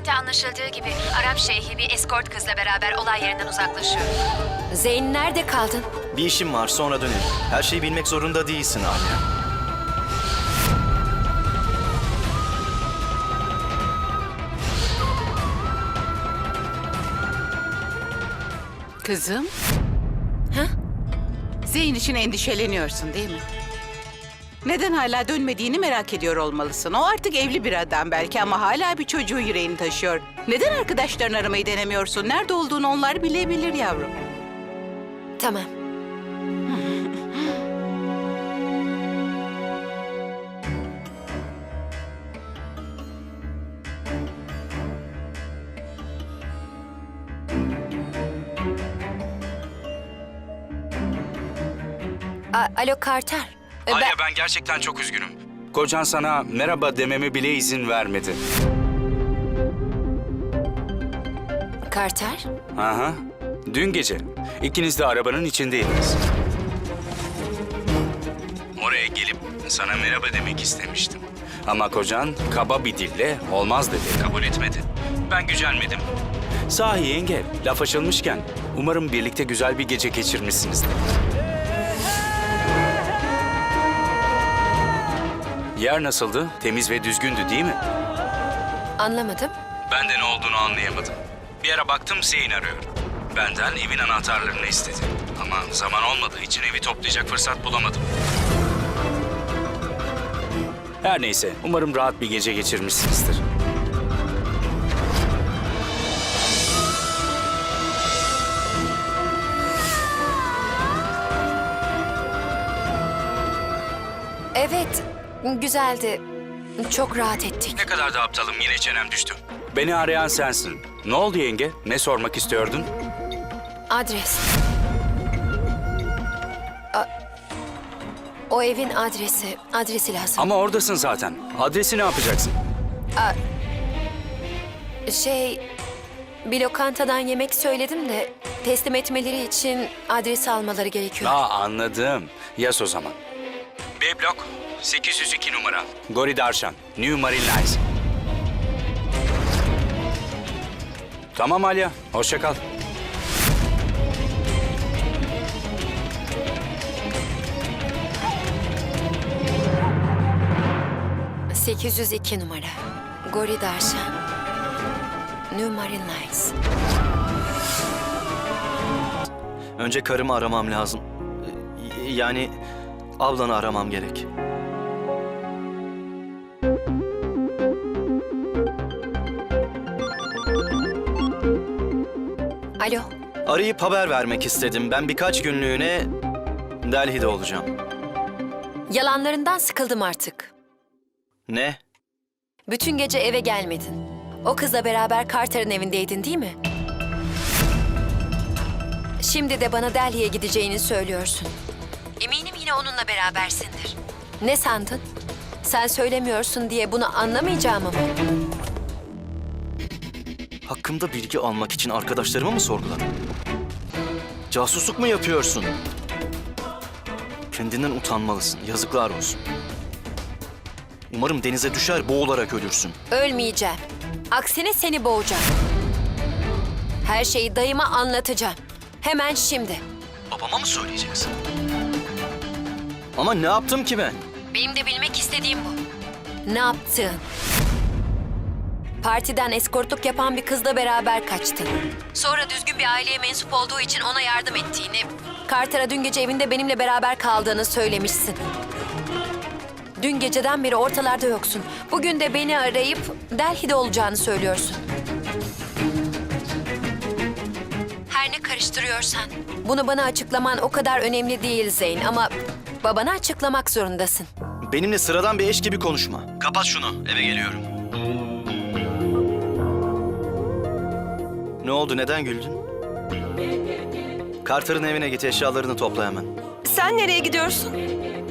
Görüntülerden de anlaşıldığı gibi Arap şeyhi bir eskort kızla beraber olay yerinden uzaklaşıyor. Zeyn nerede kaldın? Bir işim var sonra dönerim. Her şeyi bilmek zorunda değilsin Alya. Kızım. Ha? Zeyn için endişeleniyorsun değil mi? Neden hala dönmediğini merak ediyor olmalısın. O artık evli bir adam belki ama hala bir çocuğun yüreğini taşıyor. Neden arkadaşlarını aramayı denemiyorsun? Nerede olduğunu onlar bilebilir yavrum. Tamam. Alo Carter. Ee, Alya ben- gerçekten çok üzgünüm. Kocan sana merhaba dememe bile izin vermedi. Carter? Aha. Dün gece ikiniz de arabanın içindeydiniz. Oraya gelip sana merhaba demek istemiştim. Ama kocan kaba bir dille olmaz dedi, kabul etmedi. Ben gücenmedim. Sahi yenge, laf açılmışken umarım birlikte güzel bir gece geçirmişsinizdir. Yer nasıldı? Temiz ve düzgündü değil mi? Anlamadım. Ben de ne olduğunu anlayamadım. Bir ara baktım Zeyn arıyor. Benden evin anahtarlarını istedi. Ama zaman olmadığı için evi toplayacak fırsat bulamadım. Her neyse, umarım rahat bir gece geçirmişsinizdir. Evet, güzeldi. Çok rahat ettik. Ne kadar da aptalım, yine çenem düştü. Beni arayan sensin. Ne oldu yenge? Ne sormak istiyordun? Adres. A- o evin adresi. Adresi lazım. Ama oradasın zaten. Adresi ne yapacaksın? Şey, bir lokantadan yemek söyledim de teslim etmeleri için adresi almaları gerekiyor. Aa anladım. Yaz o zaman. B blok 802 numara. Gori Darshan. New Marine Lines. Tamam Alya. Hoşça kal. Cık, 802 numara. Gori Darshan. New Marine Lines. Önce karımı aramam lazım. Yani ablanı aramam gerek. Alo, Arayıp haber vermek istedim. Ben birkaç günlüğüne Delhi'de olacağım. yalanlarından sıkıldım artık. Ne? Bütün gece eve gelmedin. O kızla beraber Carter'ın evindeydin değil mi? Şimdi de bana Delhi'ye gideceğini söylüyorsun. Eminim yine onunla berabersindir. Ne sandın? Sen söylemiyorsun diye bunu anlamayacağımı mı? Hakkımda bilgi almak için arkadaşlarımı mı sorguladın? Casusluk mu yapıyorsun? Kendinden utanmalısın. Yazıklar olsun. Umarım denize düşer boğularak ölürsün. Ölmeyeceğim. Aksine seni boğacağım. Her şeyi dayıma anlatacağım. Hemen şimdi. Babama mı söyleyeceksin? Ama ne yaptım ki ben? Benim de bilmek istediğim bu. Ne yaptın? Partiden eskortluk yapan bir kızla beraber kaçtın. Sonra düzgün bir aileye mensup olduğu için ona yardım ettiğini, Carter'a dün gece evinde benimle beraber kaldığını söylemişsin. Dün geceden beri ortalarda yoksun. Bugün de beni arayıp Delhi'de olacağını söylüyorsun. Her ne karıştırıyorsan, bunu bana açıklaman o kadar önemli değil Zeyn ama babana açıklamak zorundasın. Benimle sıradan bir eş gibi konuşma. Kapat şunu. Eve geliyorum. Ne oldu? Neden güldün? Carter'ın evine git eşyalarını topla hemen. Sen nereye gidiyorsun?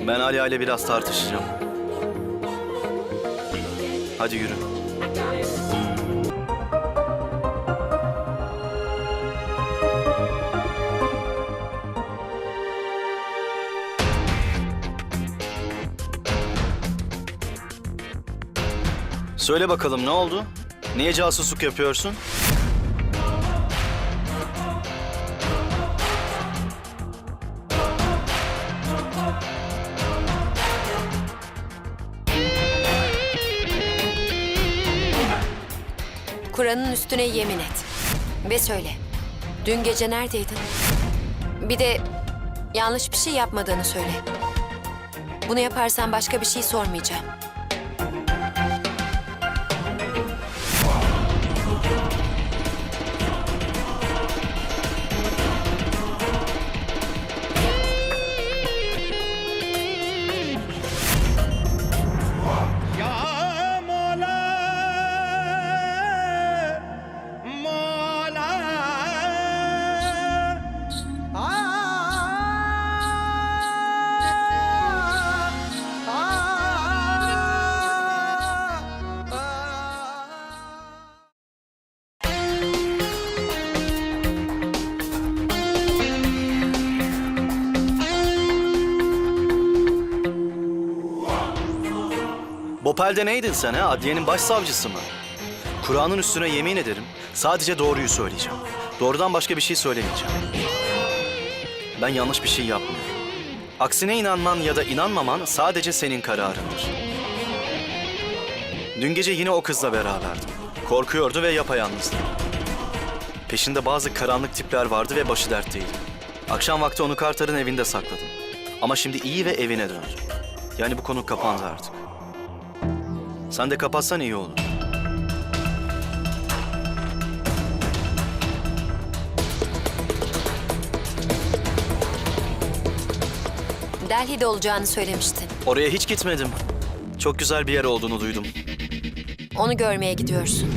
Ben Ali ile biraz tartışacağım. Hadi yürü. Söyle bakalım ne oldu? Niye casusluk yapıyorsun? Kur'an'ın üstüne yemin et. Ve söyle. Dün gece neredeydin? Bir de yanlış bir şey yapmadığını söyle. Bunu yaparsan başka bir şey sormayacağım. Bopel'de neydin sen ha? Adliyenin başsavcısı mı? Kur'an'ın üstüne yemin ederim. Sadece doğruyu söyleyeceğim. Doğrudan başka bir şey söylemeyeceğim. Ben yanlış bir şey yapmıyorum. Aksine inanman ya da inanmaman sadece senin kararındır. Dün gece yine o kızla beraberdim. Korkuyordu ve yapayalnızdı. Peşinde bazı karanlık tipler vardı ve başı dertteydi. Akşam vakti onu Carter'ın evinde sakladım. Ama şimdi iyi ve evine döndü. Yani bu konu kapandı artık. Sen de kapatsan iyi olur. Delhi'de olacağını söylemiştin. Oraya hiç gitmedim. Çok güzel bir yer olduğunu duydum. Onu görmeye gidiyorsun.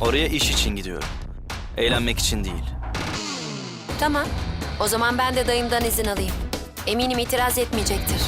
Oraya iş için gidiyorum. Eğlenmek için değil. Tamam. O zaman ben de dayımdan izin alayım. Eminim itiraz etmeyecektir.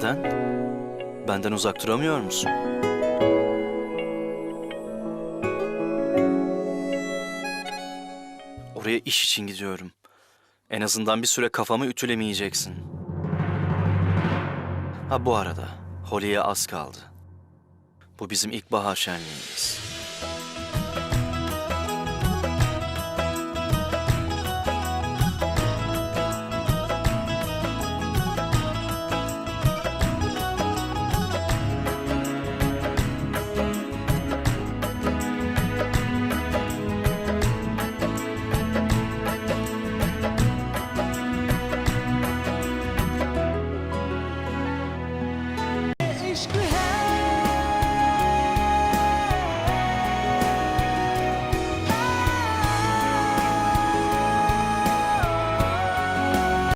Neden? Benden uzak duramıyor musun? Oraya iş için gidiyorum. En azından bir süre kafamı ütülemeyeceksin. Ha bu arada, Holly'e az kaldı. Bu bizim ilkbahar şenliğimiz.